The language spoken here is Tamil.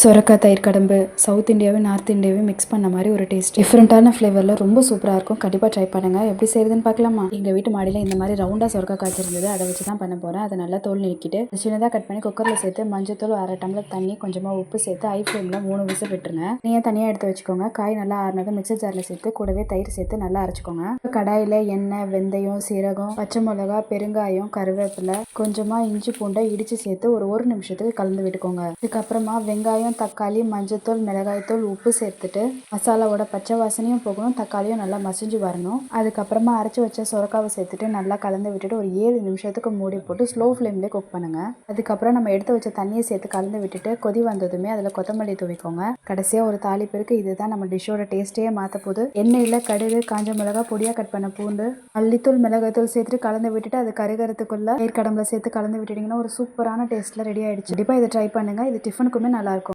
சுரக்காய் தயிர் கடம்பு சவுத் இந்தியாவும் நார்த் இந்தியாவும் மிக்ஸ் பண்ண மாதிரி ஒரு டேஸ்ட் டிஃப்ரெண்ட்டான ஃப்ளேவரில் ரொம்ப சூப்பராக இருக்கும். கண்டிப்பாக ட்ரை பண்ணுங்கள் எப்படி செய்யுதுன்னு பார்க்கலாமா? எங்கள் வீட்டு மாடியில் இந்த மாதிரி ரவுண்டாக சொரக்காய் காய்ச்சிருந்தது அதை வச்சு தான் பண்ண போகிறேன் அதை நல்லா தோல் நிற்கிட்டு சின்னதாக கட் பண்ணி குக்கரில் சேர்த்து மஞ்சத்தூள் அரை டம்ளர் தண்ணி கொஞ்சமாக உப்பு சேர்த்து ஐ ஃப்ளேமில் மூணு விசில் விட்டுருங்க. நீங்கள் தனியாக எடுத்து வச்சுக்கோங்க. காய் நல்லா ஆறினதை மிக்சர் ஜாரில் சேர்த்து கூடவே தயிர் சேர்த்து நல்லா அரைச்சிக்கோங்க. கடாயில் எண்ணெய் வெந்தயம் சீரகம் பச்சை மிளகா பெருங்காயம் கருவேப்பிலை கொஞ்சமாக இஞ்சி பூண்டை இடித்து சேர்த்து ஒரு ஒரு நிமிஷத்துக்கு கலந்து விட்டுக்கோங்க. இதுக்கப்புறமா வெங்காயம் தக்காளி மஞ்சத்தூள் மிளகாய்த்தூள் உப்பு சேர்த்துட்டு மசாலாவோட பச்சை வாசனையும் போகணும் தக்காளியும் நல்லா மசிஞ்சு வரணும். அதுக்கப்புறமா அரைச்சி வச்ச சுரக்காவை சேர்த்துட்டு நல்லா கலந்து விட்டுட்டு ஒரு ஏழு நிமிஷத்துக்கு மூடி போட்டு ஸ்லோ ஃப்ளேம்லேயே குக் பண்ணுங்க. அதுக்கப்புறம் நம்ம எடுத்து வச்ச தண்ணியை சேர்த்து கலந்து விட்டுட்டு கொதி வந்ததுமே அதில் கொத்தமல்லி துவைக்கோங்க. கடைசியாக ஒரு தாளிப்பிற்கு இதுதான் நம்ம டிஷ்ஷோட டேஸ்ட்டே மாற்ற போது எண்ணெயில் கடுகு காஞ்ச மிளகா பொடியாக கட் பண்ண பூண்டு மல்லித்தூள் மிளகாய்த்தூள் சேர்த்துட்டு கலந்து விட்டுட்டு அது கருகறதுக்குள்ள நீர் கடம்பில் சேர்த்து கலந்து விட்டுட்டிங்கன்னா ஒரு சூப்பரான டேஸ்ட்டில் ரெடி ஆகிடுச்சு கண்டிப்பாக இதை ட்ரை பண்ணுங்க. இது டிஃபனுக்குமே நல்லாயிருக்கும்